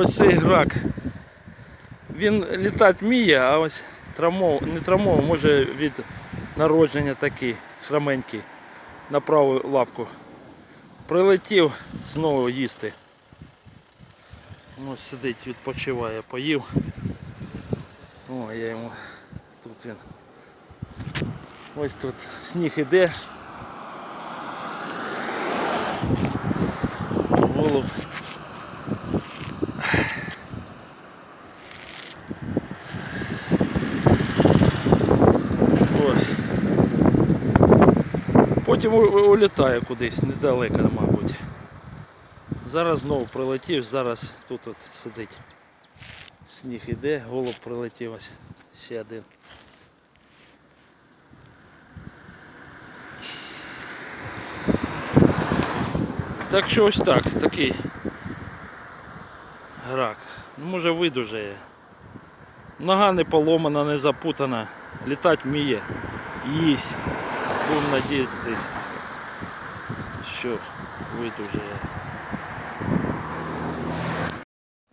Ось цей грак. Він літати вміє, а ось травмов, не травмов, може від народження такий храменький на праву лапку. Прилетів знову їсти. Ось сидить, відпочиває, поїв. О, я йому тут він. Ось тут сніг іде. Голуб. О. Потім улітає кудись недалеко, мабуть. Зараз знову прилетів, зараз тут от сидить. Сніг іде, голуб прилетів ось. Ще один. Так що ось так, такий грак. Ну, може видужає. Нога не поломана, не запутана, літати вміє, їсть. Будемо надіятися, що видужає.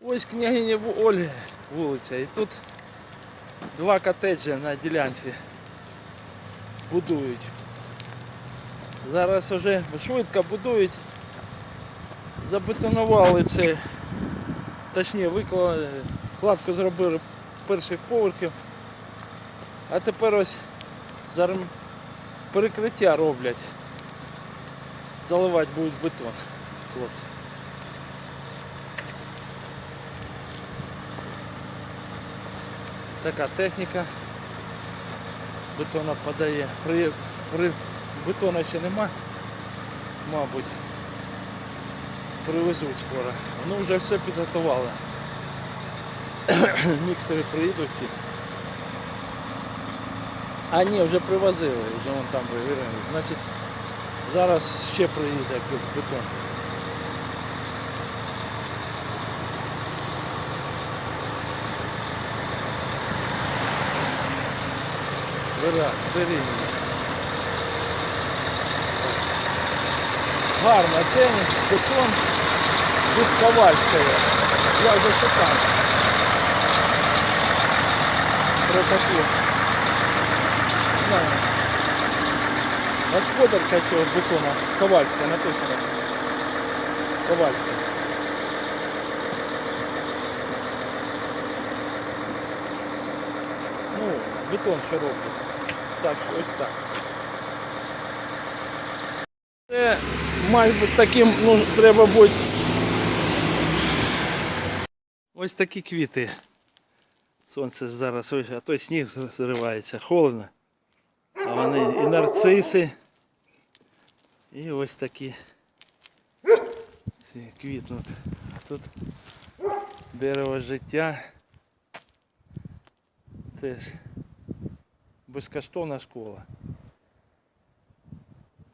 Ось княгиня В- Ольги вулиця. І тут два котеджі на ділянці будують. Зараз вже швидко будують. Забетонували це, точніше виклали, кладку зробили перших поверхів. А тепер ось зараз перекриття роблять. Заливати будуть бетон, хлопці. Така техніка бетона подає. При, при бетона ще нема, мабуть. Привезуть скоро. Ну вже все підготували. Міксери приїдуть всі. А ні, вже привозили, вже вон там вивірили. Значить, зараз ще приїде бе- бетон. Бери, бери мене. Гарно, день, бетон від Ковальської. Я вже читав. Про таку. Знаю. Господарка цього бетона Ковальська написано. Ковальська. Ну, бетон що роблять. Так, ось так. Це має бути таким, ну, треба бути. Ось такі квіти. Сонце зараз, ось, а той сніг зривається, холодно. А вони і нарциси. І ось такі. Ці квітнуть. А тут дерево життя. Теж безкоштовна школа.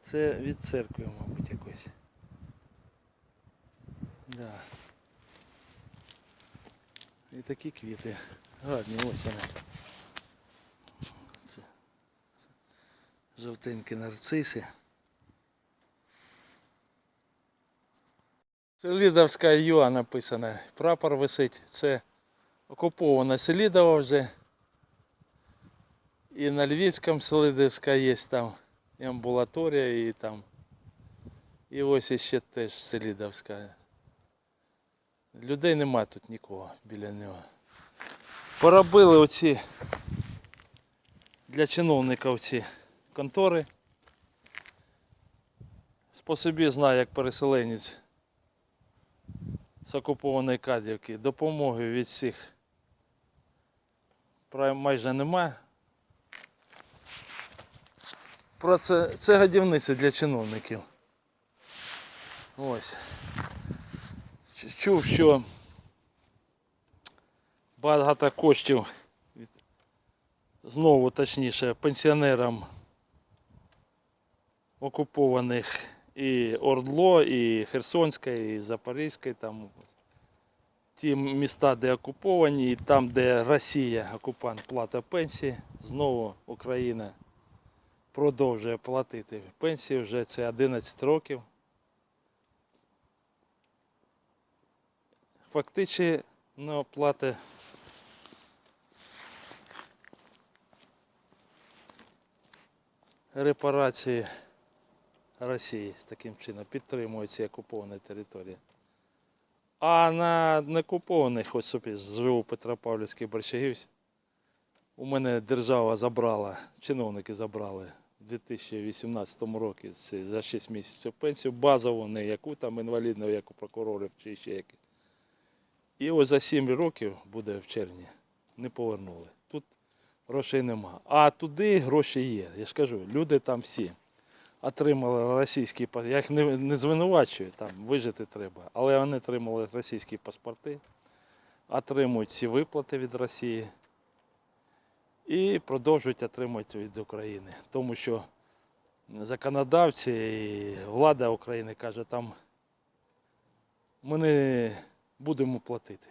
Це від церкви, мабуть, якось. Да. І такі квіти. Гарні, ось вони. Жовтенькі нарциси. Це Лідовська ЮА написано. Прапор висить. Це окупована Селідова вже. І на Львівському Селидовська є там і амбулаторія, і там. І ось іще теж Селідовська. Людей нема тут нікого біля нього. Поробили оці для чиновників ці контори. По собі знаю, як переселенець з окупованої Кадівки. Допомоги від всіх майже немає. Про це, це годівниця для чиновників. Ось. Чув, що багато коштів знову точніше пенсіонерам окупованих. І Ордло, і Херсонська, і Запорізька, там ті міста, де окуповані, і там, де Росія, окупант, платить пенсії, знову Україна продовжує платити пенсії вже це 11 років. фактично плати репарації Росії таким чином підтримують ці окуповані території. А на неокупованих, ось живу в Петропавлівській у мене держава забрала, чиновники забрали у 2018 році за 6 місяців пенсію базову, не яку там інвалідну, як у прокурорів чи ще якісь. І ось за 7 років буде в червні. Не повернули. Тут грошей нема. А туди гроші є. Я ж кажу, люди там всі отримали російські па- Я їх не, не звинувачую, там вижити треба. Але вони отримали російські паспорти, отримують всі виплати від Росії і продовжують отримувати від України. Тому що законодавці і влада України каже, там ми не будемо платити.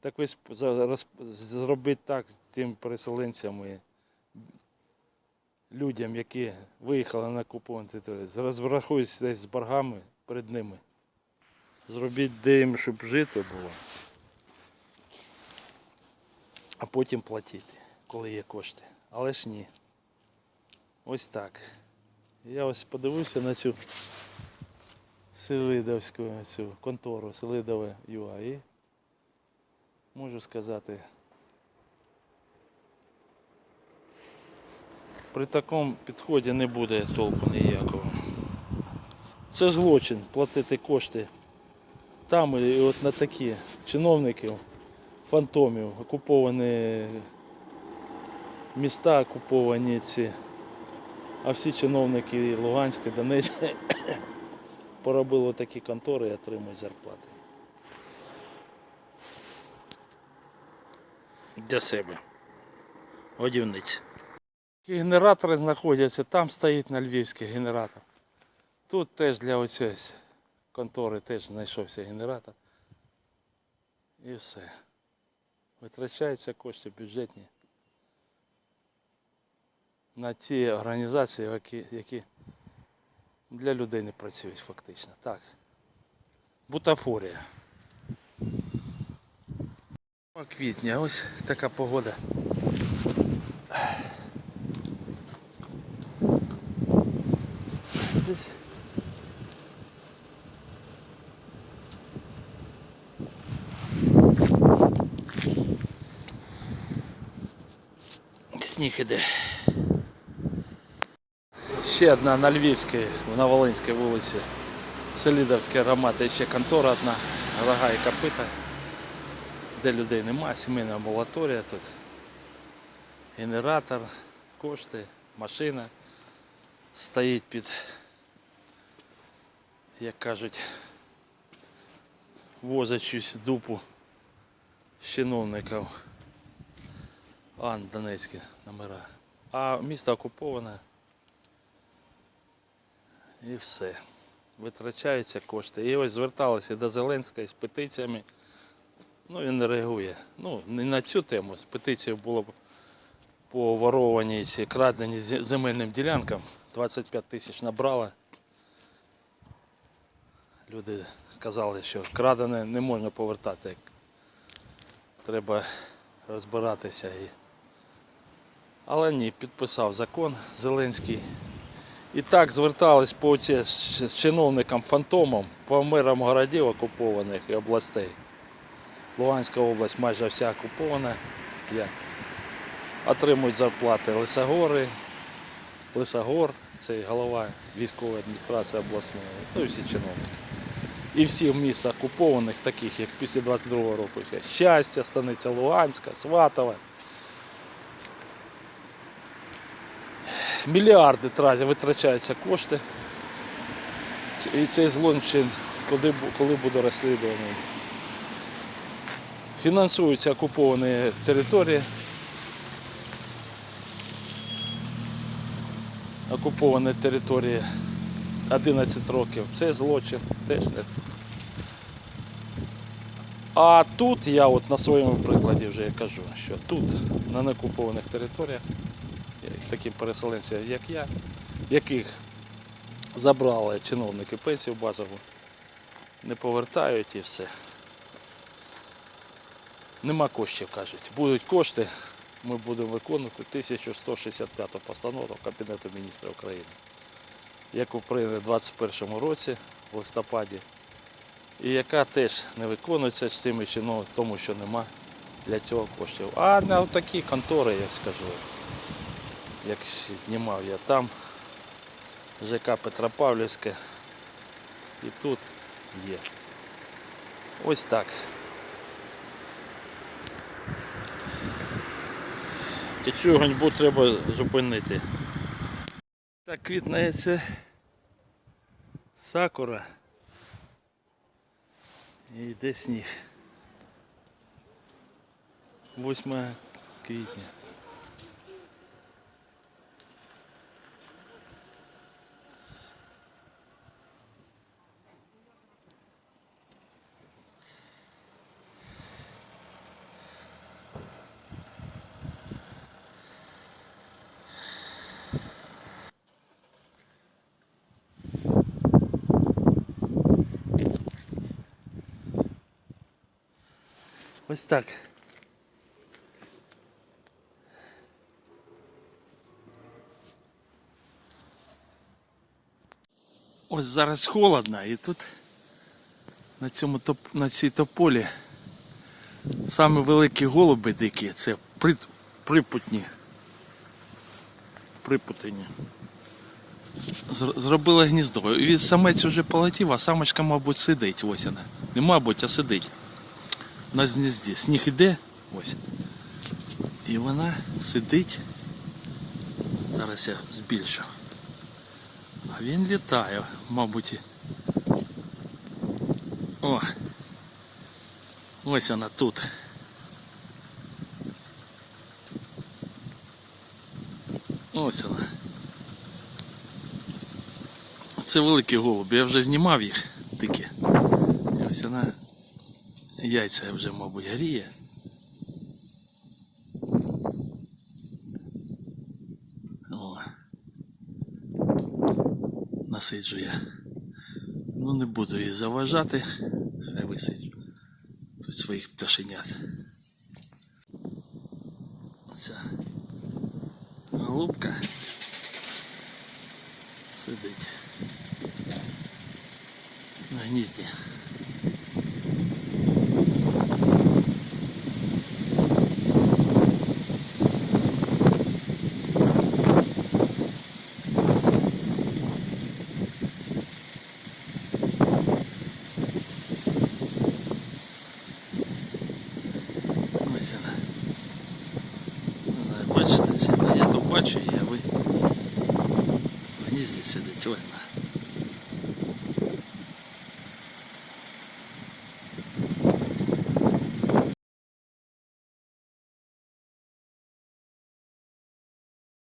Так за- зробити так з тим переселенцям і людям, які виїхали на окуповані території, розрахуйтесь десь з боргами перед ними. Зробіть де щоб жити було. А потім платіть, коли є кошти. Але ж ні. Ось так. Я ось подивився на цю Селидовську цю контору Селидове ЮА і можу сказати, при такому підході не буде толку ніякого. Це злочин платити кошти там і от на такі чиновників, фантомів, окуповані міста, окуповані ці, а всі чиновники Луганська, Донецька поробили такі контори і отримують зарплати. Для себе. Годівниць. Генератори знаходяться, там стоїть на Львівський генератор. Тут теж для оцієї контори теж знайшовся генератор. І все. Витрачаються кошти бюджетні на ті організації, які, які для людей не працюють фактично. Так. Бутафорія. Квітня, ось така погода. Десь Сніг іде. Ще одна на Львівській, на Волинській вулиці. Селідовська громада, ще контора одна, рога і копита, де людей немає, сімейна амбулаторія тут. Генератор, кошти, машина стоїть під, як кажуть, возячусь дупу з чиновників. Ан, Донецькі номера. А місто окуповане. І все. Витрачаються кошти. І ось зверталися до Зеленського з петиціями. Ну він не реагує. Ну, не на цю тему. З петицією було по ворованій крадені земельним ділянкам. 25 тисяч набрала. Люди казали, що крадене не можна повертати. Треба розбиратися. І... Але ні, підписав закон Зеленський. І так звертались по оці з чиновникам фантомом по мирам городів окупованих і областей. Луганська область майже вся окупована. Є. Отримують зарплати Лисогори, Лисогор, це голова військової адміністрації обласної, ну і всі чиновники. І всі в міста окупованих, таких як після 22 року. Щастя, Станиця Луганська, Сватова. Мільярди тратять, витрачаються кошти. І цей злочин, коли, коли буде розслідуваний. Фінансуються окуповані території. Окуповані території 11 років. Це злочин теж не. А тут я от на своєму прикладі вже кажу, що тут, на неокупованих територіях, такі переселенці, як я, яких забрали чиновники пенсію базову, не повертають і все. Нема коштів, кажуть. Будуть кошти, ми будемо виконувати 1165 постанову Кабінету міністрів України, яку прийняли у 2021 році, в листопаді, і яка теж не виконується з цими чином, тому що нема для цього коштів. А на такі контори, я скажу, як знімав я там, ЖК Петропавлівське, і тут є. Ось так. І цю ганьбу треба зупинити. Так квітнається сакура. І йде сніг. 8 квітня. Ось так. Ось зараз холодно і тут на цьому топ, на цій тополі саме великі голуби дикі, це при, припутні. Припутені. Зр- Зробили гніздо. І самець вже полетів, а самочка, мабуть, сидить. Ось вона. Не мабуть, а сидить на гнізді. Сніг іде, ось. І вона сидить. Зараз я збільшу. А він літає, мабуть. О! Ось вона тут. Ось вона. Це великі голуби, я вже знімав їх такі. Ось вона Яйця вже, мабуть, гріє. О. Насиджує. Ну не буду її заважати. Хай висиджу. Тут своїх пташенят. Ця голубка сидить на гнізді. Ось вона. Не знаю, бачите, чи ні?